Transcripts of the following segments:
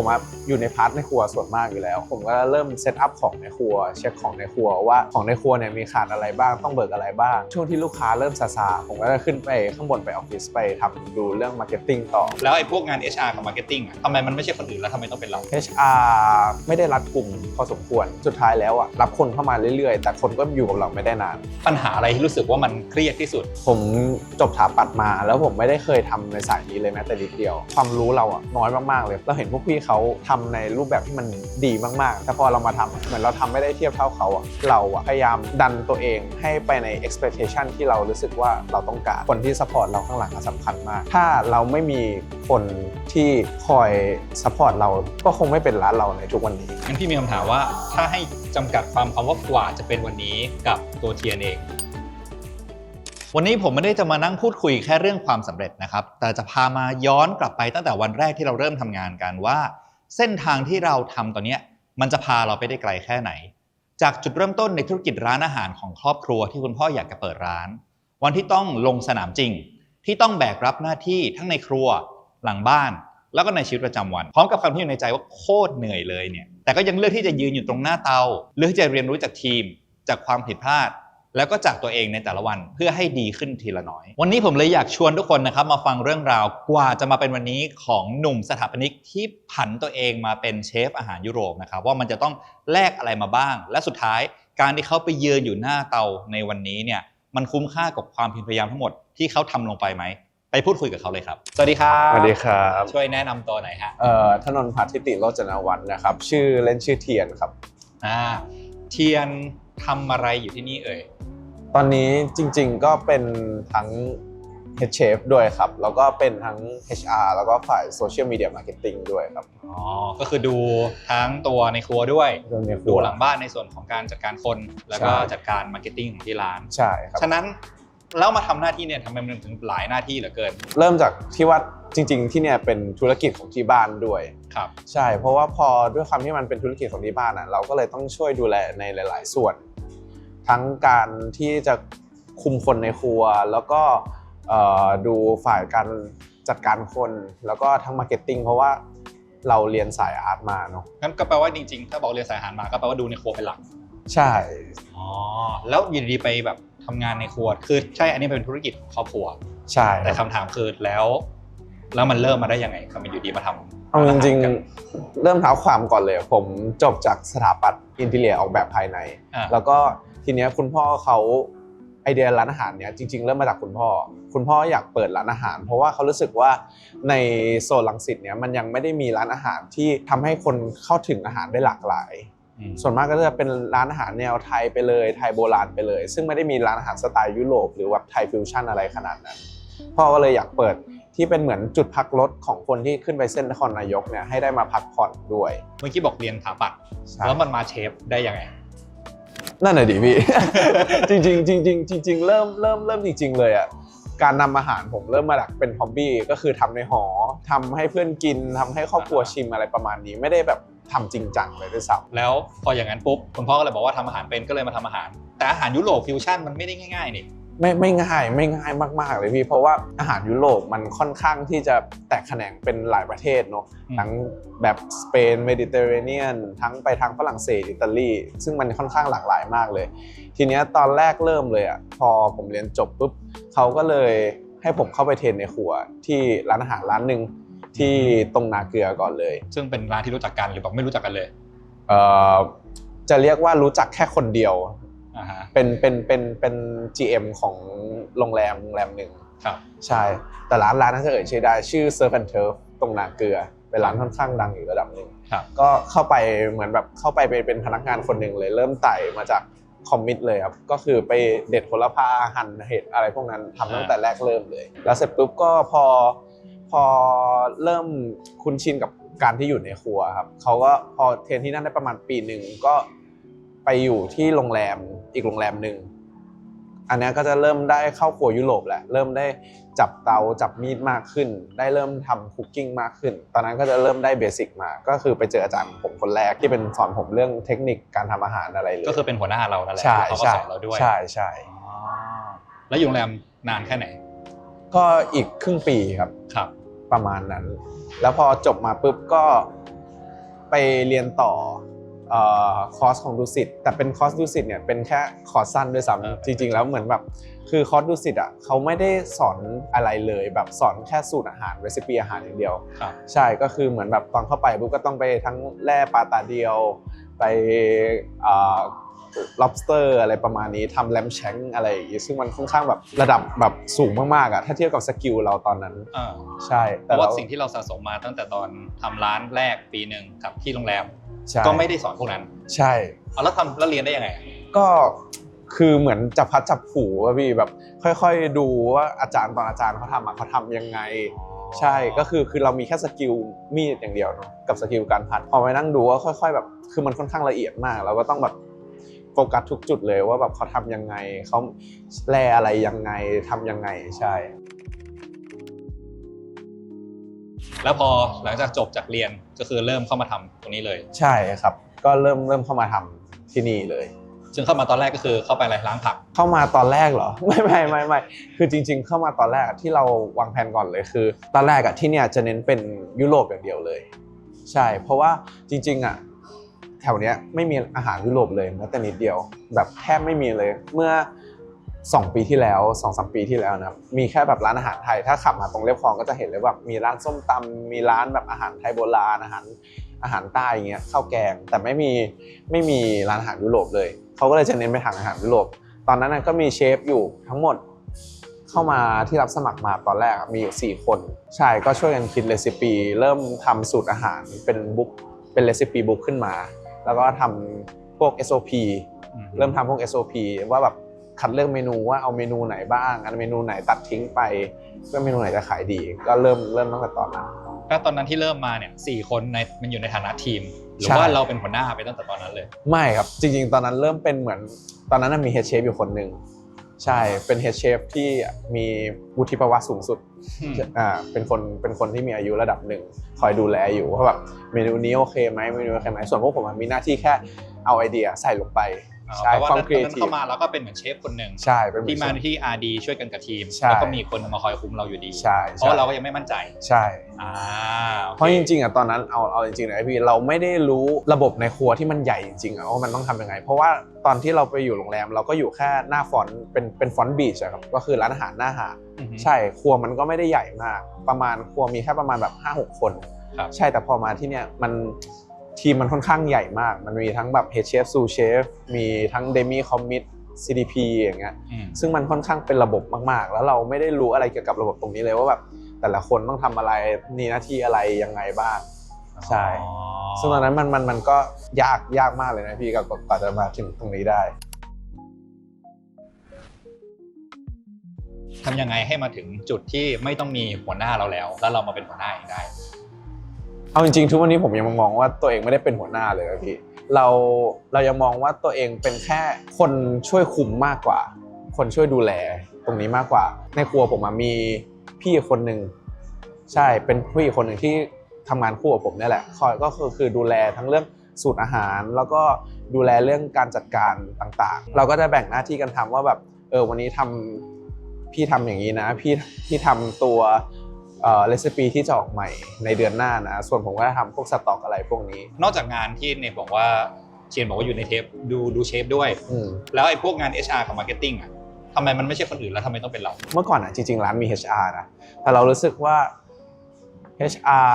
ผมอะอยู่ในพาร์ทในครัวส่วนมากอยู่แล้ว ผมก็เริ่มเซตอัพของในครัว เช็คของในครัวว่าของในครัวเนี่ยมีขาดอะไรบ้างต้องเบิกอะไรบ้าง ช่วงที่ลูกค้าเริ่มซาซาผมก็จะขึ้นไปข้างบนไปออฟฟิศไปทำดูเรื่องมาร์เก็ตติ้งต่อ แล้วไอ้พวกงาน HR กับ Marketing อะทำไมมันไม่ใช่คนอื่นแล้วทำไมต้องเป็นเรา HR ไม่ได้รัดกลุ่มพอสมควรสุดท้ายแล้วอะรับคนเข้ามาเรื่อยๆ แต่คนก็อยู่กับเราไม่ได้นาน ปัญหาอะไรที่รู้สึกว่ามันเครียดที่สุด ผมจบถาปัดมา แล้วผมไม่ได้เคยทำในสายนี้เลยแม้แต่นิดเดียว ความรู้เราอะน้อยมากๆเลยเราเห็นพวกพี่เขาทำในรูปแบบที่มันดีมากๆ แต่พอเรามาทำเหมือนเราทำไม่ได้เทียบเท่าเขาอะเราอะพยายามดันตัวเองให้ไปใน expectation ที่เรารู้สึกว่าเราต้องการคนที่ support เราข้างหลังอะสำคัญมาก ถ้าเราไม่มีคนที่คอย support เราก็คงไม่เป็นร้านเราในทุกวันนี้งั้นพี่มีคำถามว่าถ้าให้จำกัดความคำว่ากว่าจะเป็นวันนี้กับตัวเทียนเอง วันนี้ผมไม่ได้จะมานั่งพูดคุยแค่เรื่องความสำเร็จนะครับ แต่จะพามาย้อนกลับไปตั้งแต่วันแรกที่เราเริ่มทำงานกันว่า เส้นทางที่เราทำตอนนี้มันจะพาเราไปได้ไกลแค่ไหน จากจุดเริ่มต้นในธุรกิจร้านอาหารของครอบครัวที่คุณพ่ออยากจะเปิดร้าน วันที่ต้องลงสนามจริง ที่ต้องแบกรับหน้าที่ทั้งในครัวหลังบ้าน แล้วก็ในชีวิตประจำวัน พร้อมกับคำที่อยู่ในใจว่าโคตรเหนื่อยเลยเนี่ยแต่ก็ยังเลือกที่จะยืนอยู่ตรงหน้าเตาเลือกที่จะเรียนรู้จากทีม จากความผิดพลาด แล้วก็จากตัวเองในแต่ละวันเพื่อให้ดีขึ้นทีละน้อย วันนี้ผมเลยอยากชวนทุกคนนะครับมาฟังเรื่องราวกว่าจะมาเป็นวันนี้ของหนุ่มสถาปนิกที่ผันตัวเองมาเป็นเชฟอาหารยุโรปนะครับว่ามันจะต้องแลกอะไรมาบ้าง และสุดท้ายการที่เขาไปยืนอยู่หน้าเตาในวันนี้เนี่ยมันคุ้มค่ากับความเพียรพยายามทั้งหมดที่เขาทำลงไปไหมไปพูดคุยกับเขาเลยครับ สวัสดีครับสวัสดีครับช่วยแนะนำตัวหน่อยฮะเอ่อถนนพัทิติโรจนวันนะครับ ชื่อเล่นชื่อเทียนครับอ่าเทียนทำอะไรอยู่ที่นี่เอ่ย ตอนนี้จริงๆก็เป็นทั้ง Head Chef ด้วยครับ แล้วก็เป็นทั้ง HR แล้วก็ฝ่าย Social Media Marketing ด้วยครับ อ๋อ ก็คือดูทั้งตัวในครัวด้วยเรื่องในครัดูวหลังบ้านในส่วนของการจัดการคน แล้วก็ใช่ จัดการมาร์เก็ตติ้งของที่ร้าน ใช่ครับ ฉะนั้นแล้วมาทำหน้าที่เนี่ยทำไมมันถึงหลายหน้าที่เหลือเกิน เริ่มจากที่ว่าจริง ๆ ที่เนี่ยเป็นธุรกิจของที่บ้านด้วย ครับ ใช่ เพราะว่าพอด้วยความที่มันเป็นธุรกิจของที่บ้านอะเราก็เลยต้องช่วยดูแลในหลาย ๆ ส่วน ทั้งการที่จะคุมคนในครัว แล้วก็เอ่อดูฝ่ายการจัดการคน แล้วก็ทั้งมาร์เก็ตติ้งเพราะว่าเราเรียนสายอาร์ตมาเนาะงั้นก็แปลว่าจริงๆ ถ้าบอกเรียนสายอาหารมาก็แปลว่าดูในครัวเป็นหลัก ใช่ อ๋อ แล้วอยู่ดีๆไปแบบทำงานในครัว คือใช่ อันนี้เป็นธุรกิจของครอบครัว ใช่ แต่คำถามคือแล้ว แล้วมันเริ่มมาได้ยังไงทำไมอยู่ดีมาทำเอาจริงกันๆเริ่มเท้าความก่อนเลย ผมจบจากสถาปัตย์อินทีเลียออกแบบภายในอ่าแล้วก็ทีเนี้ยคุณพ่อเขาไอเดียร้านอาหารเนี้ยจริง ๆ เริ่มมาจากคุณพ่อ คุณพ่ออยากเปิดร้านอาหาร เพราะว่าเขารู้สึกว่าในโซนลังสิตเนี้ยมันยังไม่ได้มีร้านอาหารที่ทำให้คนเข้าถึงอาหารได้หลากหลายอืมส่วนมากก็จะเป็นร้านอาหารแนวไทยไปเลยไทยโบราณไปเลย ซึ่งไม่ได้มีร้านอาหารสไตล์ยุโรปหรือว่าไทยฟิวชั่นอะไรขนาดนั้นพ่อก็เลยอยากเปิด ที่เป็นเหมือนจุดพักรถของคนที่ขึ้นไปเส้นนครนายกเนี่ยให้ได้มาพักผ่อนด้วย เมื่อกี้บอกเรียนสถาปัตย์ใช่ แล้วมันมาเชฟได้ยังไง นั่นแหละดิพี่ จริงๆจริงๆจริงๆเริ่มเริ่มเริ่มจริง ๆ เลยอะการนำอาหารผมเริ่มมาจากเป็นฮอบบี้ก็คือทำในหอทำให้เพื่อนกินทำให้ครอบครัวชิมอะไรประมาณนี้ ไม่ได้แบบทำจริงจังเลยด้วยซ้ำแล้วพออย่างนั้นปุ๊บคุณพ่อก็เลยบอกว่าทำอาหารเป็นก็เลยมาทำอาหาร แต่อาหารยุโรปฟิวชั่นมันไม่ได้ง่ายๆนี่ ไม่ไม่ง่ายไม่ง่ายมาก ๆ เลยพี่ เพราะว่าอาหารยุโรปมันค่อนข้างที่จะแตกแขนงเป็นหลายประเทศเนาะอืมทั้งแบบสเปนเมดิเตอร์เรเนียนทั้งไปทางฝรั่งเศสอิตาลีซึ่งมันค่อนข้างหลากหลายมากเลย ทีเนี้ยตอนแรกเริ่มเลยอะพอผมเรียนจบปุ๊บเขาก็เลยให้ผมเข้าไปเทรนในครัวที่ร้านอาหารร้านหนึ่งที่ตรงนาเกลือก่อนเลย ซึ่งเป็นร้านที่รู้จักกันหรือบอกไม่รู้จักกันเลยเอ่อจะเรียกว่ารู้จักแค่คนเดียวอ่าฮะ เป็นเป็นเป็นเป็น GM ของโรงแรมโรงแรมหนึ่งครับ ใช่ แต่ร้านร้านนั้นจะเอ่ยชื่อได้ชื่อ Surf and Turf ตรงนาเกลือ เป็นร้านค่อนข้างดังอยู่ระดับหนึ่งครับก็เข้าไปเหมือนแบบเข้าไปเป็นพนักงานคนหนึ่งเลย เริ่มไต่มาจากคอมมิตเลยครับ ก็คือไปเด็ดโหระพาหั่นเห็ดอะไรพวกนั้นทำตั้งแต่แรกเริ่มเลย แล้วเสร็จปุ๊บก็พอพอเริ่มคุ้นชินกับการที่อยู่ในครัวครับเขาก็พอเทรนที่นั่นได้ประมาณปีหนึ่งก็ไปอยู่ที่โรงแรม อีกโรงแรมหนึ่งอันเนี้ยก็จะเริ่มได้เข้าครัวยุโรปแหละเริ่มได้จับเตาจับมีดมากขึ้น ได้เริ่มทำคุกกิ้งมากขึ้น ตอนนั้นก็จะเริ่มได้เบสิกมา ก็คือไปเจออาจารย์ผมคนแรกที่เป็นสอนผมเรื่องเทคนิคการทำอาหารอะไรเลยก็คือเป็นหัวหน้าเรานั่นแหละใช่เขาก็ใช่สอนเราด้วยใช่ใช่อ๋อแล้วอยู่โรงแรมนานแค่ไหน ก็อีกครึ่งปีครับครับ ประมาณนั้น แล้วพอจบมาปุ๊บก็ไปเรียนต่อเอ่อ คอร์สของดุสิตแต่เป็นคอร์สดุสิตเนี่ยเป็นแค่คอร์สสั้นด้วยเออซ้ำจริง ๆ แล้วเหมือนแบบคือคอร์สดุสิตอะเขาไม่ได้สอนอะไรเลยแบบสอนแค่สูตรอาหารเรซิปีอาหารอย่างเดียวครับใช่ก็คือเหมือนแบบตอนเข้าไปปุ๊บก็ต้องไปทั้งแร่ปลาตาเดียว ไปเอ่อ lobster อะไรประมาณนี้ทำแลมแชงอะไรอย่างงี้ซึ่งมันค่อนข้างแบบระดับแบบสูงมากๆอะถ้าเทียบกับสกิลเราตอนนั้นอ่าใช่เพแต่ราะเราว่าสิ่งที่เราสะสมมาตั้งแต่ตอนทำร้านแรกปีหนึ่งกับที่โรงแรม ใช่ ก็ไม่ได้สอนพวกนั้นใช่ เอาแล้วทำแล้วเรียนได้ยังไงอะก็คือเหมือนจับพัดจับผูอะพี่แบบ ค่อยๆดูว่าอาจารย์ตอนอาจารย์เขาทำอะเขาทำยังไง ใช่ก็คือคือเรามีแค่สกิลมีดอย่างเดียวเนอะกับสกิลการพัดพอไปนั่งดูก็ค่อยๆแบบคือมันค่อนข้างละเอียดมาก เราก็ต้องแบบโฟกัสทุกจุดเลยว่าแบบเขาทำยังไงเขาแลอะไรยังไงทำยังไงใช่ แล้วพอหลังจากจบจากเรียนก็คือเริ่มเข้ามาทำตรงนี้เลย ใช่ครับ ก็เริ่มเริ่มเข้ามาทำที่นี่เลย ซึ่งเข้ามาตอนแรกก็คือเข้าไปอะไรล้างผัก เข้ามาตอนแรกเหรอ ไม่ไม่ไม่ไม่คือจริง ๆ เข้ามาตอนแรกอะที่เราวางแผนก่อนเลยคือ ตอนแรกอะที่เนี่ยจะเน้นเป็นยุโรปอย่างเดียวเลย ใช่ เพราะว่าจริง ๆอะแถวเนี้ยไม่มีอาหารยุโรปเลยแม้แต่นิดเดียว แบบแทบไม่มีเลย เมื่อ 2 ปีที่แล้ว2อสปีที่แล้วนะครับมีแค่แบบร้านอาหารไทย ถ้าขับมาตรงเรียบคลองก็จะเห็นเลยแบบมีร้านส้มตำมีร้านแบบอาหารไทยโบราณอาหารอาหารใต้อย่างเงี้ยข้าวแกงแต่ไม่มีไม่มีร้านอาหารยุโรปเลยเขาก็เลยจะเน้นไปทางอาหารยุโรปตอนนั้นนะก็มีเชฟอยู่ทั้งหมดเข้ามาที่รับสมัครมาตอนแรกอะมีอยู่ 4 คนใช่ก็ช่วยกันคิดเรซิปีเริ่มทำสูตรอาหารเป็นบุ๊กเป็นเรซิปีบุ๊กขึ้นมา แล้วก็ทำพวก SOP เริ่มทำพวก SOP ว่าแบบ คัดเลือกเมนูว่าเอาเมนูไหนบ้าง อันเมนูไหนตัดทิ้งไปเพื่อเมนูไหนจะขายดี ก็เริ่มเริ่มตั้งแต่ตอนนั้นก็ตอนนั้นที่เริ่มมาเนี่ยสี่คนในมันอยู่ในฐานะทีม หรือใช่ว่าเราเป็นหัวหน้าไปตั้งแต่ตอนนั้นเลย ไม่ครับ จริง ๆ ตอนนั้นเริ่มเป็นเหมือน ตอนนั้นนะมีเฮดเชฟอยู่คนหนึ่งใช่เป็นเฮดเชฟที่มีวุฒิภาวะสูงสุดอืมอ่าเป็นคนเป็นคนที่มีอายุระดับหนึ่งคอยดูแลอยู่ว่าแบบเมนูนี้โอเคไหมเมนูโอเคไหมส่วนพวกผมอะมีหน้าที่แค่เอาไอเดียใส่ลงไปอ๋อ ใช่แปลว่าความตอนครีเอนั้นทีฟเข้ามาเราก็เป็นเหมือนเชฟคนหนึ่งใช่เป็นเหมือนที่มาเชฟที่ RD ช่วยกันกับทีมใช่แล้วก็มีคนมาคอยคุมเราอยู่ดีใช่เพใช่ราะว่าเราก็ยังไม่มั่นใจใช่อ่าโอคเพราะจริงๆอะตอนนั้นเอาเอาจริงๆนะพี่เราไม่ได้รู้ระบบในครัวที่มันใหญ่จริงๆอะว่ามันต้องทำยังไง เพราะว่าตอนที่เราไปอยู่โรงแรมเราก็อยู่แค่หน้าฟอนต์เป็นเป็นฟอนต์บีชอะครับก็คือร้านอาหารหน้าหาดอือฮึใช่ครัวมันก็ไม่ได้ใหญ่มาก ประมาณครัวมีแค่ประมาณแบบ5 6 คนครับใช่แต่พอมาที่เนี่ยมัน ทีมมันค่อนข้างใหญ่มาก มันมีทั้งแบบเฮดเชฟซูเชฟมีทั้งเดมี่คอมมิต CDP อย่างเงี้ยอืมซึ่งมันค่อนข้างเป็นระบบมาก ๆ แล้วเราไม่ได้รู้อะไรเกี่ยวกับระบบตรงนี้เลยว่าแบบแต่ละคนต้องทำอะไรมีหน้าที่อะไรยังไงบ้าง ใช่อ๋อซึ่งตอนนั้นมันมันมันก็ยากยากมากเลยนะพี่กับกว่าจะมาถึงตรงนี้ได้ทำยังไงให้มาถึงจุดที่ไม่ต้องมีหัวหน้าเราแล้ว แล้วเรามาเป็นหัวหน้าเองได้ เอาจริงๆทุกวันนี้ผมยังมองว่าตัวเองไม่ได้เป็นหัวหน้าเลยพี่เราเรายังมองว่าตัวเองเป็นแค่คนช่วยคุมมากกว่า คนช่วยดูแลตรงนี้มากกว่า ในครัวผมมีพี่คนหนึ่งใช่เป็นพี่คนหนึ่งที่ทำงานคู่กับผมนี่แหละคอยก็คือคือดูแลทั้งเรื่องสูตรอาหาร แล้วก็ดูแลเรื่องการจัดการต่างๆ เราก็จะแบ่งหน้าที่กันทำว่าแบบเออวันนี้ทำพี่ทำอย่างนี้นะ พี่พี่ทำตัว เอ่อเรซิปีที่จะออกใหม่ในเดือนหน้านะ ส่วนผมก็จะทำพวกสต็อกอะไรพวกนี้ นอกจากงานที่เนี่ยบอกว่าเชียนบอกว่าอยู่ในเทปดูดูเชฟด้วย อืม แล้วไอ้พวกงาน HR กับ Marketing อะทำไมมันไม่ใช่คนอื่นแล้วทำไมต้องเป็นเรา เมื่อก่อนอะจริงๆ ร้านมี HR นะ แต่เรารู้สึกว่า HR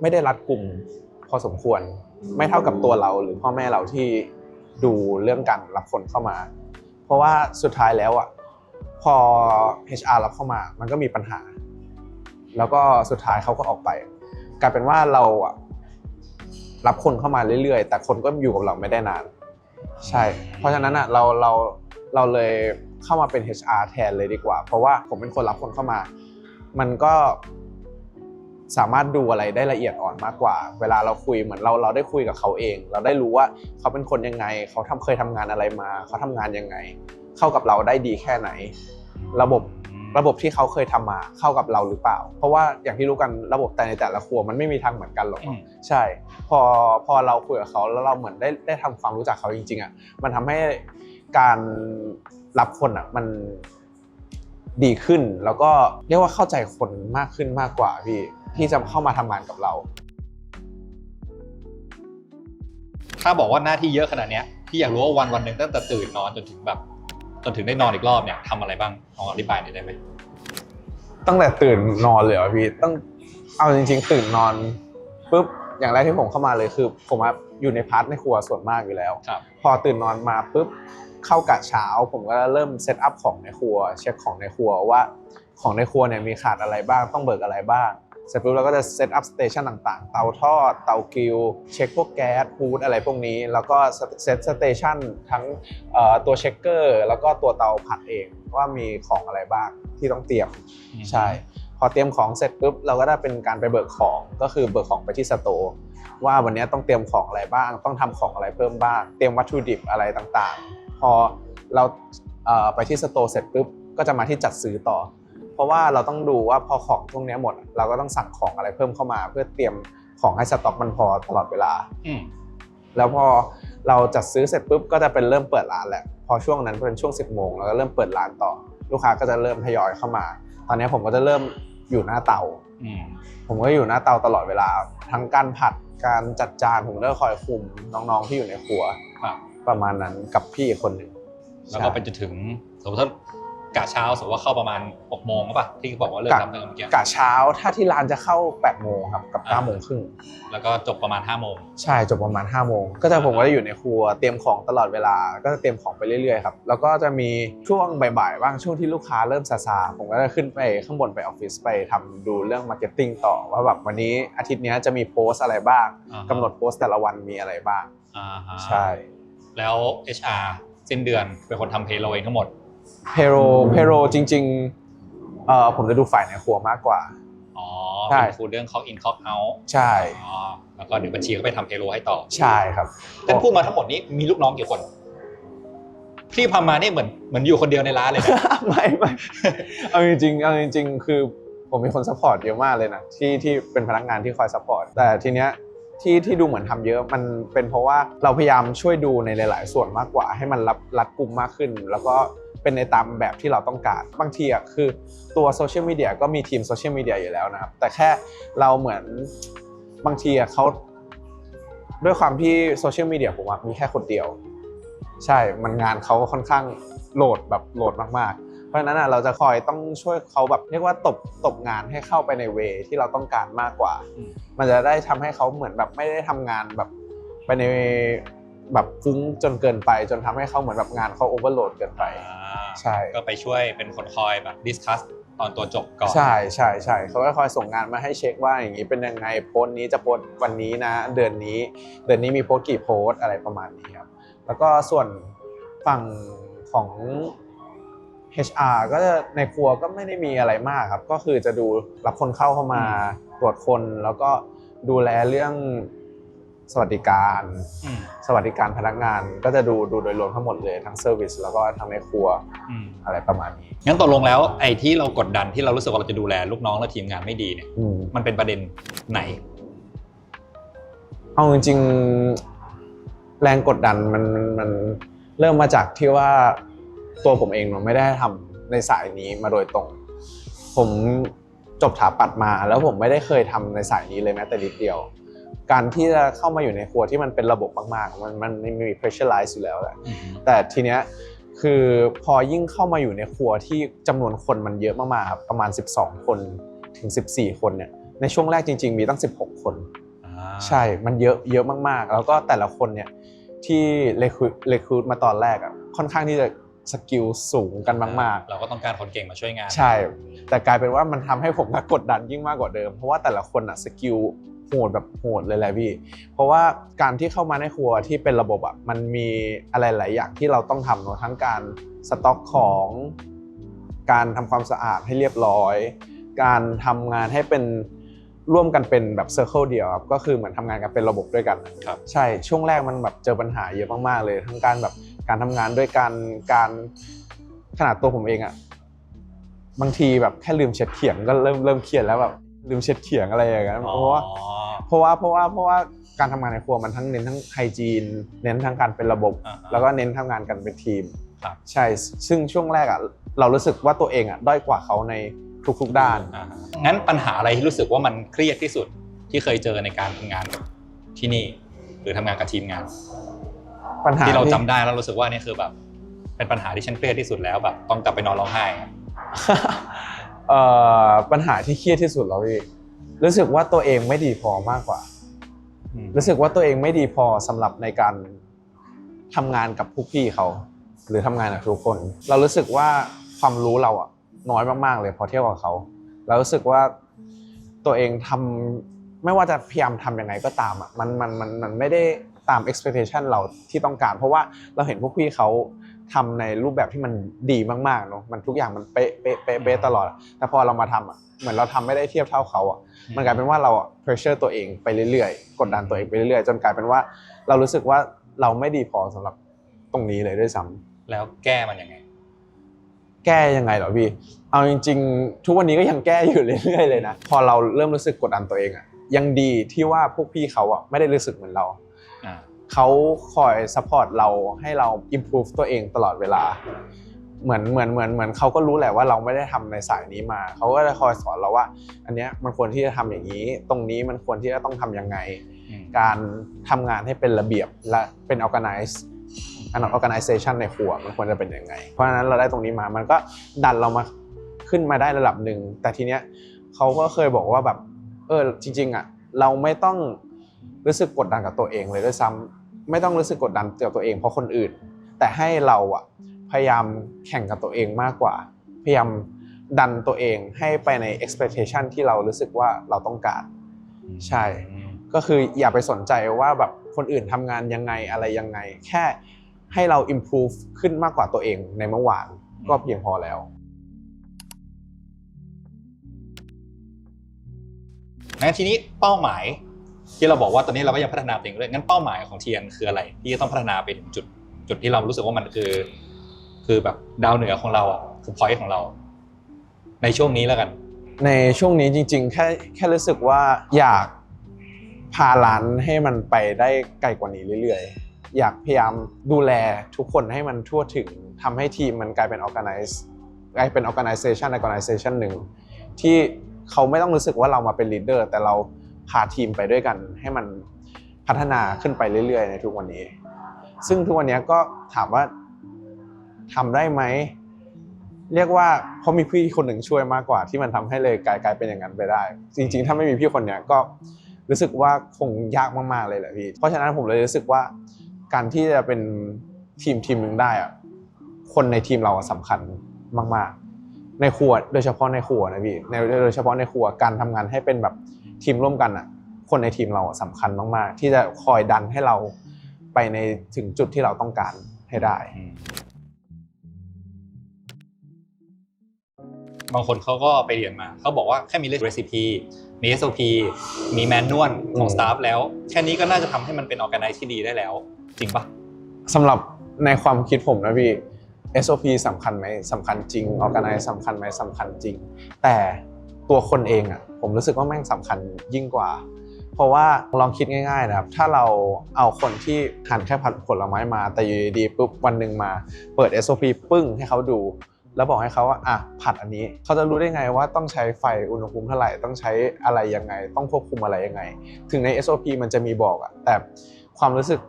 ไม่ได้รัดกลุ่มพอสมควร ไม่เท่ากับตัวเราหรือพ่อแม่เราที่ดูเรื่องการรับคนเข้ามา เพราะว่าสุดท้ายแล้วอะพอ HR รับเข้ามา มันก็มีปัญหา แล้วก็สุดท้ายเขาก็ออกไป กลายเป็นว่าเราอะรับคนเข้ามาเรื่อยๆ แต่คนก็อยู่กับเราไม่ได้นาน ใช่ เพราะฉะนั้นอะเราเราเราเลยเข้ามาเป็น HR แทนเลยดีกว่า เพราะว่าผมเป็นคนรับคนเข้ามา มันก็สามารถดูอะไรได้ละเอียดอ่อนมากกว่า เวลาเราคุยเหมือนเราเราได้คุยกับเขาเอง เราได้รู้ว่าเขาเป็นคนยังไง เขาทำเคยทำงานอะไรมา เขาทำงานยังไง เข้ากับเราได้ดีแค่ไหน ระบบ ระบบที่เขาเคยทำมาเข้ากับเราหรือเปล่า เพราะว่าอย่างที่รู้กันระบบแต่ในแต่ละครัวมันไม่มีทางเหมือนกันหรอกอืมใช่ พอพอเราคุยกับเขาแล้วเราเหมือนได้ได้ทำความรู้จักเขาจริงๆอะมันทำให้การรับคนอะมันดีขึ้นแล้วก็เรียกว่าเข้าใจคนมากขึ้นมากกว่าพี่ที่จะเข้ามาทำงานกับเรา ถ้าบอกว่าหน้าที่เยอะขนาดเนี้ยพี่อยากรู้ว่าวันวันหนึ่งตั้งแต่ตื่นนอนจนถึงแบบ จนถึงได้นอนอีกรอบเนี่ยทำอะไรบ้างลองอธิบายหน่อยได้ไหมตั้งแต่ตื่นนอนเลยเหรอพี่ต้องเอาจริง ๆ ตื่นนอนปุ๊บอย่างแรกที่ผมเข้ามาเลยคือ ผมอะอยู่ในพาร์ทในครัวส่วนมากอยู่แล้ว ครับ พอตื่นนอนมาปุ๊บเข้ากะเช้า ผมก็เริ่มเซตอัพของในครัว เช็คของในครัวว่าของในครัวเนี่ยมีขาดอะไรบ้างต้องเบิกอะไรบ้าง เสร็จปุ๊บเราก็จะเซตอัพสเตชันต่างๆ เตาทอด เตากิวเช็คพวกแก๊สฮูดอะไรพวกนี้ แล้วก็เซตสเตชันทั้งเอ่อตัวเช็คเกอร์ แล้วก็ตัวเตาผัดเองว่ามีของอะไรบ้างที่ต้องเตรียมใช่ พอเตรียมของเสร็จปุ๊บเราก็ได้เป็นการไปเบิกของก็คือเบิกของไปที่สโตร์ว่าวันนี้ต้องเตรียมของอะไรบ้าง ต้องทำของอะไรเพิ่มบ้าง เตรียมวัตถุดิบอะไรต่างๆ พอเราเอ่อไปที่สโตร์เสร็จปุ๊บก็จะมาที่จัดซื้อต่อ เพราะว่าเราต้องดูว่าพอของพวกนี้หมด เราก็ต้องสั่งของอะไรเพิ่มเข้ามา เพื่อเตรียมของให้สต็อกมันพอตลอดเวลาอืมแล้วพอเราจัดซื้อเสร็จปุ๊บก็จะเป็นเริ่มเปิดร้านแหละพอช่วงนั้นเป็นช่วง 10โมงแล้วก็เริ่มเปิดร้านต่อ ลูกค้าก็จะเริ่มทยอยเข้ามา ตอนนี้ผมก็จะเริ่มอยู่หน้าเตาอืมผมก็อยู่หน้าเตาตลอดเวลา ทั้งการผัดการจัดจานผมก็คอยคุมน้องๆที่อยู่ในครัวครับประมาณนั้นกับพี่อีกคนหนึ่งแล้วก็เป็นจนถึงสมมติถ้า กะเช้าสมมติว่าเข้าประมาณ6โมงป่ะที่บอกว่าเลิกทำตั้งแต่เมื่อกี้กะเช้าถ้าที่ร้านจะเข้า8โมงครับกับ9โมงครึ่งแล้วก็จบประมาณ5โมงใช่จบประมาณ5โมงก็จะผมก็จะอยู่ในครัวเตรียมของตลอดเวลาก็จะเตรียมของไปเรื่อยๆครับแล้วก็จะมีช่วงบ่ายๆบ้างช่วงที่ลูกค้าเริ่มซาซาๆผมก็จะขึ้นไปข้างบนไปออฟฟิศไปทำดูเรื่องมาร์เก็ตติ้งต่อว่าแบบวันนี้อาทิตย์เนี้ยจะมีโพสต์อะไรบ้างอ่าฮะกำหนดโพสต์แต่ละวันมีอะไรบ้างอ่าฮะใช่แล้ว HR สิ้นเดือนเป็นคนทำเพโลเองทั้งหมด เพโรเพโรจริงๆเอ่อผมจะดูฝ่ายในครัวมากกว่า อ๋อใช่ เป็นคูเรื่อง clock in clock out ใช่ อ๋อแล้วก็เดี๋ยวบัญชีก็ไปทำเพโลให้ต่อใช่ครับ ท่านพูดมาทั้งหมดนี้มีลูกน้องกี่คน ที่พามานี่เหมือนเหมือนอยู่คนเดียวในร้านเลยนะ ไม่ไม่เอาจริงๆเอาจริง ๆ คือผมมีคนซัพพอร์ตเยอะมากเลยนะที่ที่เป็นพนักงานที่คอยซัพพอร์ตแต่ทีเนี้ยที่ที่ดูเหมือนทำเยอะมันเป็นเพราะว่าเราพยายามช่วยดูในหลาย ๆ ส่วนมากกว่า ให้มันรับรัดกุมมากขึ้น แล้วก็ เป็นในตามแบบที่เราต้องการ บางทีอะคือตัวโซเชียลมีเดียก็มีทีมโซเชียลมีเดียอยู่แล้วนะครับ แต่แค่เราเหมือนบางทีอะเขาด้วยความที่โซเชียลมีเดียผมอะมีแค่คนเดียว ใช่มันงานเขาค่อนข้างโหลดแบบโหลดมากๆ เพราะฉะนั้นอะเราจะคอยต้องช่วยเขาแบบเรียกว่าตบตบงานให้เข้าไปในเวที่เราต้องการมากกว่าอืมมันจะได้ทำให้เขาเหมือนแบบไม่ได้ทำงานแบบไปใน แบบฟุ้งจนเกินไป จนทำให้เขาเหมือนแบบงานเขาโอเวอร์โหลดเกินไปอ่าใช่ก็ไปช่วยเป็นคนคอยแบบดิสคัสตอนตัวจบก่อนใช่ใช่ใช่เขาก็คอยส่งงานมาให้เช็คว่าอย่างนี้เป็นยังไงโพสต์นี้จะโพสต์วันนี้นะ เดือนนี้ เดือนนี้มีโพสต์กี่โพสต์อะไรประมาณนี้ครับแล้วก็ส่วนฝั่งของ HR ก็จะในครัวก็ไม่ได้มีอะไรมากครับ ก็คือจะดูรับคนเข้าเข้ามาตรวจคนแล้วก็ดูแลเรื่อง สวัสดิการอืมสวัสดิการพนักงานก็จะดูดูโดยรวมทั้งหมดเลยทั้งเซอร์วิสแล้วก็ทั้งในครัวอืมอะไรประมาณนี้งั้นตกลงแล้วไอ้ที่เรากดดันที่เรารู้สึกว่าเราจะดูแลลูกน้องและทีมงานไม่ดีเนี่ยอืมมันเป็นประเด็นไหน เอาจริงๆแรงกดดันมันมันเริ่มมาจากที่ว่าตัวผมเองมันไม่ได้ทำในสายนี้มาโดยตรง ผมจบถาปัดมาแล้วผมไม่ได้เคยทำในสายนี้เลยแม้แต่นิดเดียว การที่จะเข้ามาอยู่ในครัวที่มันเป็นระบบมากๆ มันมันมี pressurize อยู่แล้วแหละแต่ทีเนี้ยคือพอยิ่งเข้ามาอยู่ในครัวที่จำนวนคนมันเยอะมากๆครับประมาณ 12 คนถึง 14 คนเนี่ยในช่วงแรกจริง ๆ มีตั้ง 16 คนอ่าใช่มันเยอะเยอะมากๆ แล้วก็แต่ละคนเนี่ยที่เลคูเลคูดมาตอนแรกอะค่อนข้างที่จะสกิลสูงกันมากเราก็ต้องการคนเก่งมาช่วยงานๆใช่ แต่กลายเป็นว่ามันทำให้ผมน่ากดดันยิ่งมากกว่าเดิม เพราะว่าแต่ละคนอะสกิล โหดแบบโหดเลยแหละพี่ เพราะว่าการที่เข้ามาในครัวที่เป็นระบบอะมันมีอะไรหลายอย่างที่เราต้องทำเนอะทั้งการสต็อกของการทำความสะอาดให้เรียบร้อย การทำงานให้เป็นร่วมกันเป็นแบบเซอร์เคิลเดียวครับก็คือเหมือนทำงานกันเป็นระบบด้วยกันครับ ใช่ช่วงแรกมันแบบเจอปัญหาเยอะมากๆเลย ทั้งการแบบการทำงานด้วยกันการขนาดตัวผมเองอะบางทีแบบแค่ลืมเช็ดเขียงก็เริ่มเริ่มเครียดแล้วแบบ ลืมเช็ดเขียงอะไรอย่างเงี้ยเพราะว่าอ๋อเพราะว่าเพราะว่าเพราะว่าการทำงานในครัวมันทั้งเน้นทั้งไฮจีน เน้นทั้งการเป็นระบบอ่าฮะแล้วก็เน้นทำงานกันเป็นทีมครับใช่ซึ่งช่วงแรกอะเรารู้สึกว่าตัวเองอะด้อยกว่าเขาในทุกๆด้านอ่าฮะงั้นปัญหาอะไรที่รู้สึกว่ามันเครียดที่สุดที่เคยเจอในการทำงานกับที่นี่ หรือทำงานกับทีมงาน ปัญหาที่เราจำได้แล้วรู้สึกว่านี่คือแบบ เป็นปัญหาที่ฉันเครียดที่สุดแล้วแบบ ต้องกลับไปนอนร้องไห้อะเอ่อ ปัญหาที่เครียดที่สุดแล้วพี่รู้สึกว่าตัวเองไม่ดีพอมากกว่าอืมรู้สึกว่าตัวเองไม่ดีพอสำหรับในการทำงานกับพวกพี่เขา หรือทำงานกับทุกคน เรารู้สึกว่าความรู้เราอะน้อยมากๆเลยพอเทียบกับเขาเรารู้สึกว่าตัวเองทำไม่ว่าจะพยายามทำยังไงก็ตามอะมันมันมันมันไม่ได้ตาม expectation เราที่ต้องการ เพราะว่าเราเห็นพวกพี่เขา ทำในรูปแบบที่มันดีมากๆเนาะมันทุกอย่างมันเป๊ะเป๊ะเป๊ะเป๊ะตลอด แต่พอเรามาทำอะเหมือนเราทำไม่ได้เทียบเท่าเขาอะมันกลายเป็นว่าเราอะ pressure ตัวเองไปเรื่อยๆ กดดันตัวเองไปเรื่อยๆ จนกลายเป็นว่าเรารู้สึกว่าเราไม่ดีพอสำหรับตรงนี้เลยด้วยซ้ำแล้วแก้มันยังไง แก้ยังไงเหรอพี่เอาจริง ๆ ทุกวันนี้ก็ยังแก้อยู่เรื่อยๆเลยนะพอเราเริ่มรู้สึกกดดันตัวเองอะยังดีที่ว่าพวกพี่เขาอะไม่ได้รู้สึกเหมือนเราอ่า เขาคอย support เราให้เรา improve ตัวเองตลอดเวลา เหมือนเหมือนเหมือนเหมือนเขาก็รู้แหละว่าเราไม่ได้ทำในสายนี้มา เขาก็จะคอยสอนเราว่า อันเนี้ยมันควรที่จะทำอย่างนี้ ตรงนี้มันควรที่จะต้องทำยังไงอืมการทำงานให้เป็นระเบียบและเป็น organize อัน organization ในครัวมันควรจะเป็นยังไง เพราะฉะนั้นเราได้ตรงนี้มา มันก็ดันเรามาขึ้นมาได้ระดับหนึ่ง แต่ทีเนี้ยเขาก็เคยบอกว่าแบบ เออจริงๆอะเราไม่ต้องรู้สึกกดดันกับตัวเองเลยด้วยซ้ำ ไม่ต้องรู้สึกกดดันกับตัวเองเพราะคนอื่น แต่ให้เราอะพยายามแข่งกับตัวเองมากกว่า พยายามดันตัวเองให้ไปใน expectation ที่เรารู้สึกว่าเราต้องการ ใช่ ก็คืออย่าไปสนใจว่าแบบคนอื่นทำงานยังไงอะไรยังไง แค่ให้เรา improve ขึ้นมากกว่าตัวเองในเมื่อวานก็เพียงพอแล้วงั้นทีนี้เป้าหมาย ที่เราบอกว่าตอนนี้เราก็ยังพัฒนาตัวเองเรื่อยงั้นเป้าหมายของเทียนคืออะไร ที่จะต้องพัฒนาไปถึงจุดจุดที่เรารู้สึกว่ามันคือ คือแบบดาวเหนือของเราอะคือพอยต์ของเรา ในช่วงนี้แล้วกัน ในช่วงนี้จริง ๆ แค่แค่รู้สึกว่าอยากพาร้านให้มันไปได้ไกลกว่านี้เรื่อยๆ อยากพยายามดูแลทุกคนให้มันทั่วถึงทำให้ทีมมันกลายเป็น organize กลายเป็น organization organization หนึ่งที่เขาไม่ต้องรู้สึกว่าเรามาเป็น leader แต่เรา พาทีมไปด้วยกัน ให้มันพัฒนาขึ้นไปเรื่อย ๆ ในทุกวันนี้ ซึ่งทุกวันนี้ก็ถามว่าทำได้ไหม เรียกว่าเพราะมีพี่คนหนึ่งช่วยมากกว่า ที่มันทำให้เลยกลายกลายเป็นอย่างนั้นไปได้ จริง ๆ ถ้าไม่มีพี่คนเนี้ยก็รู้สึกว่าคงยากมากๆเลยแหละพี่ เพราะฉะนั้นผมเลยรู้สึกว่าการที่จะเป็นทีมทีมหนึ่งได้อะคนในทีมเราอะสำคัญมาก ๆ ในครัวโดยเฉพาะในครัวนะพี่ในโดยเฉพาะในครัวการทำงานให้เป็นแบบ ทีมร่วมกันอะ คนในทีมเราอะสำคัญมากๆ ที่จะคอยดันให้เราไปในถึงจุดที่เราต้องการให้ได้ บางคนเขาก็ไปเรียนมา เขาบอกว่าแค่มีเรื่อง recipe มี SOP มีแมนนวลของอืมสตาฟแล้ว แค่นี้ก็น่าจะทำให้มันเป็น organize ที่ดีได้แล้ว จริงปะสำหรับในความคิดผมนะพี่ SOP สำคัญไหมสำคัญจริง Organize สำคัญไหมสำคัญจริง แต่ตัวคนเองอะ ผมรู้สึกว่าแม่งสำคัญยิ่งกว่า เพราะว่าลองคิดง่ายๆนะครับ ถ้าเราเอาคนที่หั่นแค่ผัดผลไม้มา แต่อยู่ดีๆปุ๊บวันหนึ่งมา เปิด SOP ปึ้งให้เขาดู แล้วบอกให้เขาว่าอะผัดอันนี้ เขาจะรู้ได้ไงว่าต้องใช้ไฟอุณหภูมิเท่าไหร่ต้องใช้อะไรยังไง ต้องควบคุมอะไรยังไง ถึงใน SOP มันจะมีบอกอะแต่ความรู้สึก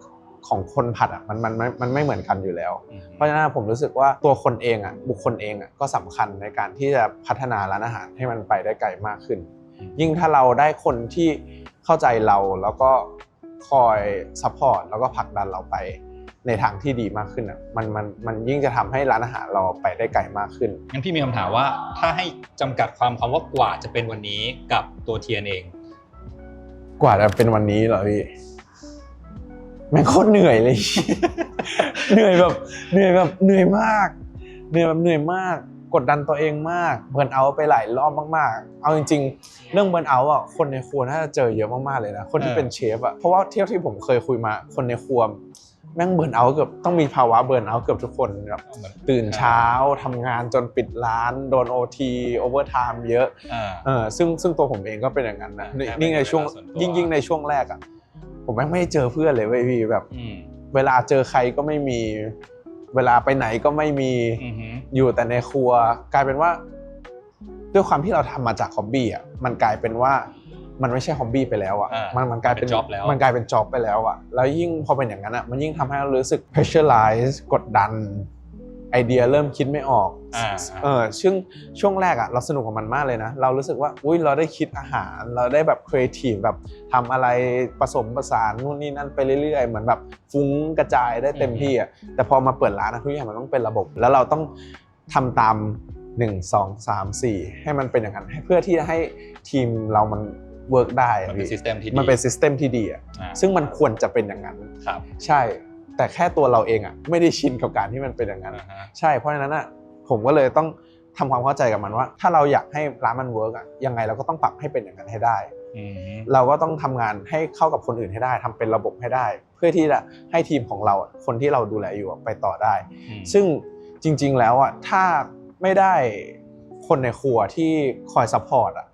ของคนผัดอะมันมันมันมันไม่เหมือนกันอยู่แล้ว เพราะฉะนั้นผมรู้สึกว่าตัวคนเองอะบุคคลเองอะก็สำคัญในการที่จะพัฒนาร้านอาหารให้มันไปได้ไกลมากขึ้น ยิ่งถ้าเราได้คนที่เข้าใจเราแล้วก็คอยซัพพอร์ตแล้วก็ผลักดันเราไปในทางที่ดีมากขึ้นอะมันมันมันยิ่งจะทำให้ร้านอาหารเราไปได้ไกลมากขึ้นงั้นพี่มีคำถามว่าถ้าให้จำกัดความคำว่ากว่าจะเป็นวันนี้กับตัวเทียนเอง กว่าจะเป็นวันนี้เหรอพี่แม่งโคตรเหนื่อยเลย เหนื่อยแบบเหนื่อยแบบเหนื่อยมาก เหนื่อยแบบเหนื่อยมาก กดดันตัวเองมากเบิร์นเอาท์ไปหลายรอบมากๆ เอาจริง ๆ เรื่องเบิร์นเอาท์อะคนในครัวน่าจะเจอเยอะมากๆเลยนะคนที่เออเป็นเชฟอะเพราะว่าเที่ยวที่ผมเคยคุยมาคนในครัวแม่งเบิร์นเอาท์เกือบต้องมีภาวะเบิร์นเอาท์เกือบทุกคนแบบเหมือนตื่นเช้าทำงานจนปิดร้าน โดนโอทีโอเวอร์ไทม์เยอะอ่าเออซึ่งซึ่งตัวผมเองก็เป็นอย่างนั้นนะแค่นี่ไม่ในช่วงเวลาส่วนตัวยิ่งยิ่งในช่วงแรกอะผมแม่งไม่ได้เจอเพื่อนเลยเว้ยพี่แบบอืมเวลาเจอใครก็ไม่มี เวลาไปไหนก็ไม่มี อือหืออยู่แต่ในครัวกลายเป็นว่า ด้วยความที่เราทำมาจากฮอบบี้อะมันกลายเป็นว่ามันไม่ใช่ฮอบบี้ไปแล้วอะอ่ามัมันมันกลายเป็นเป็น job แล้วมันกลายเป็นจ็อบไปแล้วอะแล้วยิ่งพอเป็นอย่างนั้นอะมันยิ่งทำให้เรารู้สึก pressurize กดดันไอเดียเริ่มคิดไม่ออกอ่าเออซึ่งช่วงแรกอะเราสนุกกับมันมากเลยนะ เรารู้สึกว่า อุ้ยเราได้คิดอาหาร เราได้แบบครีเอทีฟแบบทำอะไรผสมผสานนู่นนี่นั่นไปเรื่อยๆ เหมือนแบบฟุ้งกระจายได้เต็มที่อะแต่พอมาเปิดร้านอะทุกอย่างมันต้องเป็นระบบ แล้วเราต้อง ทำตาม 1 2 3 4 ให้มันเป็นอย่างนั้นให้เพื่อที่จะให้ทีมเรามันเวิร์กได้อะมันเป็นพี่ซิสเต็มที่ดีมันเป็นซิสเต็มที่ดีอะอ่าซึ่งมันควรจะเป็นอย่างนั้นครับใช่แต่แค่ตัวเราเองอะไม่ได้ชินกับการที่มันเป็นอย่างนั้นอ่าฮะใช่เพราะฉะนั้นอะผมก็เลยต้องทำความเข้าใจกับมันว่า ถ้าเราอยากให้ร้านมันเวิร์กอะยังไงเราก็ต้องปรับให้เป็นอย่างนั้นให้ได้อืมเราก็ต้องทำงานให้เข้ากับคนอื่นให้ได้ทำเป็นระบบให้ได้ เพื่อที่จะให้ทีมของเราอะคนที่เราดูแลอยู่อะไปต่อได้อืมซึ่ง จริง ๆ แล้วอะถ้าไม่ได้คนในครัวที่คอยซัพพอร์ตอะ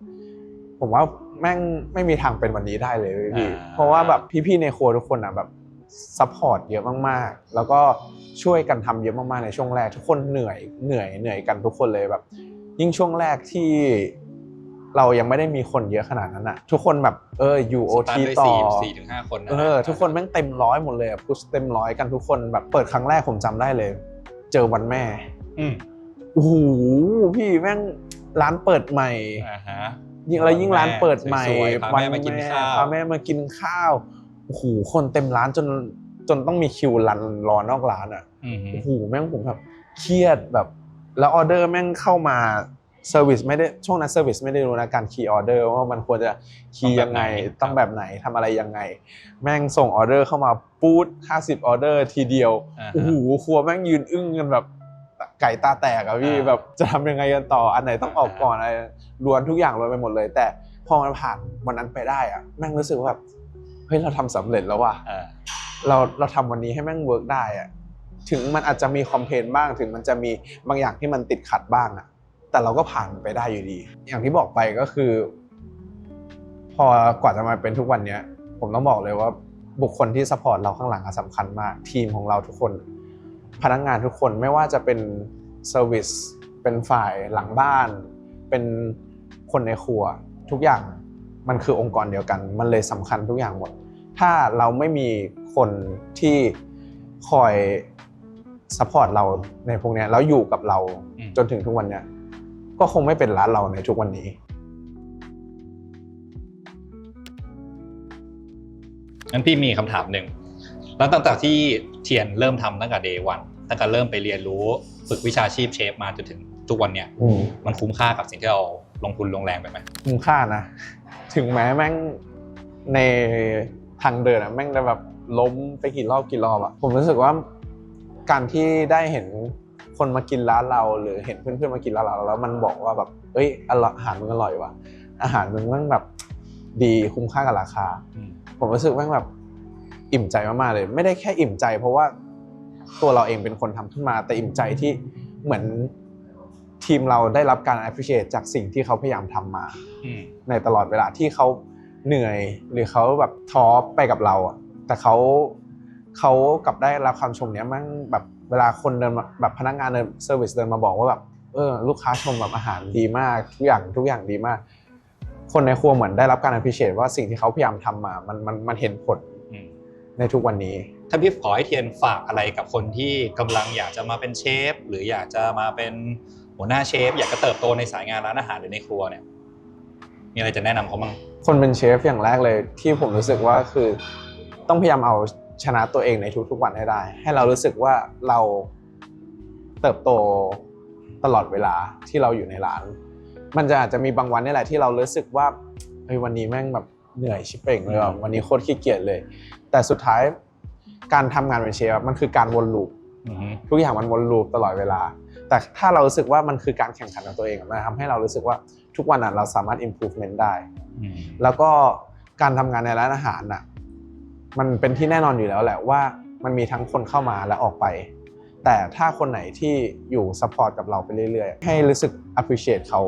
ผมว่าแม่งไม่มีทางเป็นวันนี้ได้เลยเว้ยพี่ เพราะว่าแบบพี่ๆในครัวทุกคนอะแบบซัพพอร์ตเยอะมากๆ แล้วก็ช่วยกันทำเยอะมากๆในช่วงแรก ทุกคนเหนื่อยเหนื่อยเหนื่อยกันทุกคนเลยแบบ ยิ่งช่วงแรกที่เรายังไม่ได้มีคนเยอะขนาดนั้นอะ ทุกคนแบบเอออยู่โอสตาร์ทีทด้วยต่อสี่สี่ถึงห้าคนนะเออทุกคนแม่งเต็มร้อยหมดเลยอะพุชเต็มร้อยกันทุกคนแบบเปิดครั้งแรกผมจำได้เลย เจอวันแม่อืมโอ้โหพี่แม่งร้านเปิดใหม่อ่าฮะ ยิ่งแล้วยิ่งร้านเปิดใหม่สวยๆพาแม่มากินข้าว พาแม่มากินข้าวโอ้โหคนเต็มร้านจนจนต้องมีคิวรันรอนอกร้านอะอืมโอ้โหแม่งผมแบบเครียดแบบ แล้วออเดอร์แม่งเข้ามาเซอร์วิสไม่ได้ช่วงนั้นเซอร์วิสไม่ได้รู้นะการคีย์ออเดอร์ว่ามันควรจะคีย์ยังไงต้องแบบไหนทำอะไรยังไง แม่งส่งออเดอร์เข้ามา ปูด50 ออเดอร์ทีเดียวอ่าโอ้ฮะโหครัวแม่งยืนอึ้งกันแบบไก่ตาแตกอะพี่อ่าแบบจะทำยังไงกันต่ออันไหนต้องออกอ่าก่อนอะไรรวนทุกอย่างรวนไปหมดเลย แต่พอมันผ่านวันนั้นไปได้อะแม่งรู้สึกว่าแบบเฮ้ยเราทำสำเร็จแล้วว่ะอ่าเราเราทำวันนี้ให้แม่งเวิร์กได้อะถึงมันอาจจะมีคอมเพลนบ้างถึงมันจะมีบางอย่างที่มันติดขัดบ้างอะแต่เราก็ผ่านมันไปได้อยู่ดี อย่างที่บอกไปก็คือ พอกว่าจะมาเป็นทุกวันเนี้ย ผมต้องบอกเลยว่า บุคคลที่สปอร์ตเราข้างหลังอะสำคัญมาก ทีมของเราทุกคน พนักงานทุกคนไม่ว่าจะเป็นเซอร์วิสเป็นฝ่ายหลังบ้าน เป็นคนในครัว ทุกอย่างมันคือองค์กรเดียวกัน มันเลยสำคัญทุกอย่างหมด ถ้าเราไม่มีคนที่คอยสปอร์ตเราในพวกเนี้ยแล้วอยู่กับเราอืมจนถึงทุกวันเนี้ยก็คงไม่เป็นร้านเราในทุกวันนี้ งั้นพี่มีคำถามหนึ่งแล้วตั้งแต่ที่เทียนเริ่มทำตั้งแต่เดย์วันตั้งแต่เริ่มไปเรียนรู้ฝึกวิชาชีพเชฟมาจนถึงทุกวันเนี่ยอืมมันคุ้มค่ากับสิ่งที่เราลงทุนลงแรงไปไหมคุ้มค่านะถึงแม้แม่งในทางเดินอะแม่งจะแบบล้มไปกี่รอบกี่รอบอะผมรู้สึกว่าการที่ได้เห็นคนมากินร้านเรา หรือเห็นเพื่อนๆมากินร้านเราแล้วมันบอกว่าแบบเอ้ยอร่อยอาหารมึงอร่อยว่ะอาหารมึงแม่งแบบดีคุ้มค่ากับราคาอืม ผมรู้สึกแม่งแบบอิ่มใจมากๆเลย ไม่ได้แค่อิ่มใจ เพราะว่าตัวเราเองเป็นคนทำขึ้นมา แต่อิ่มใจที่เหมือนทีมเราได้รับการ appreciate จากสิ่งที่เขาพยายามทำมาอืมในตลอดเวลาที่เขาเหนื่อยหรือเขาแบบท้อไปกับเราอะแต่เขาเขากลับได้รับคำชมเนี้ยแมั่งแบบเวลาคนเดินมาแบบพนักงานเดินเซอร์วิสเดินมาบอกว่าแบบเออลูกค้าชมแบบอาหารดีมากทุกอย่างทุกอย่างดีมาก คนในครัวเหมือนได้รับการ appreciate ว่าสิ่งที่เขาพยายามทำมามันมันมันเห็นผลอืมในทุกวันนี้ ถ้าพี่ขอให้เทียนฝากอะไรกับคนที่กำลังอยากจะมาเป็นเชฟ หรืออยากจะมาเป็นหัวหน้าเชฟ อยากจะเติบโตในสายงานร้านอาหารหรือในครัวเนี่ยมีอะไรจะแนะนำเขาบ้างคนเป็นเชฟอย่างแรกเลยที่ผมรู้สึกว่าคือต้องพยายามเอาชนะตัวเองในทุกๆวันให้ได้ ให้เรารู้สึกว่าเราเติบโตตลอดเวลาที่เราอยู่ในร้าน มันจะอาจจะมีบางวันนี่แหละที่เรารู้สึกว่าเฮ้ยวันนี้แม่งแบบเหนื่อยชิบเป่งเลยว่ะวันนี้โคตรขี้เกียจเลย แต่สุดท้ายการทำงานเป็นเชฟอะมันคือการวนลูปอือฮึทุกอย่างมันวนลูปตลอดเวลา แต่ถ้าเรารู้สึกว่ามันคือการแข่งขันกับตัวเองอะมันทำให้เรารู้สึกว่าทุกวันอะเราสามารถ improvement ได้อืมแล้วก็การทำงานในร้านอาหารน่ะมันเป็นที่แน่นอนอยู่แล้วแหละว่ามันมีทั้งคนเข้ามาและออกไป แต่ถ้าคนไหนที่อยู่ซัพพอร์ตกับเราไปเรื่อยๆ ให้รู้สึก appreciate เขา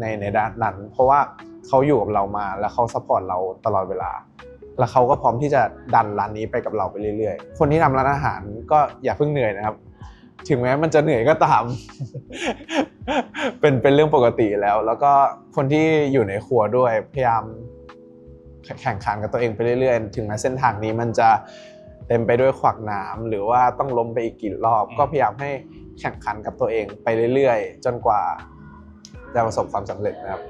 ในในด้านนั้น เพราะว่าเขาอยู่กับเรามาแล้วเขาสปอร์ตเราตลอดเวลา แล้วเขาก็พร้อมที่จะดันร้านนี้ไปกับเราไปเรื่อยๆ คนที่ทำร้านอาหารก็อย่าเพิ่งเหนื่อยนะครับ ถึงแม้มันจะเหนื่อยก็ตาม เป็นเป็นเรื่องปกติแล้ว แล้วก็คนที่อยู่ในครัวด้วยพยายามแข่งขันกับตัวเองไปเรื่อยๆ ถึงแม้เส้นทางนี้มันจะเต็มไปด้วยขวักหนามหรือว่าต้องล้มไปอีกกี่รอบ ก็พยายามให้แข่งขันกับตัวเองไปเรื่อยๆ จนกว่า ได้ประสบความสำเร็จนะครับ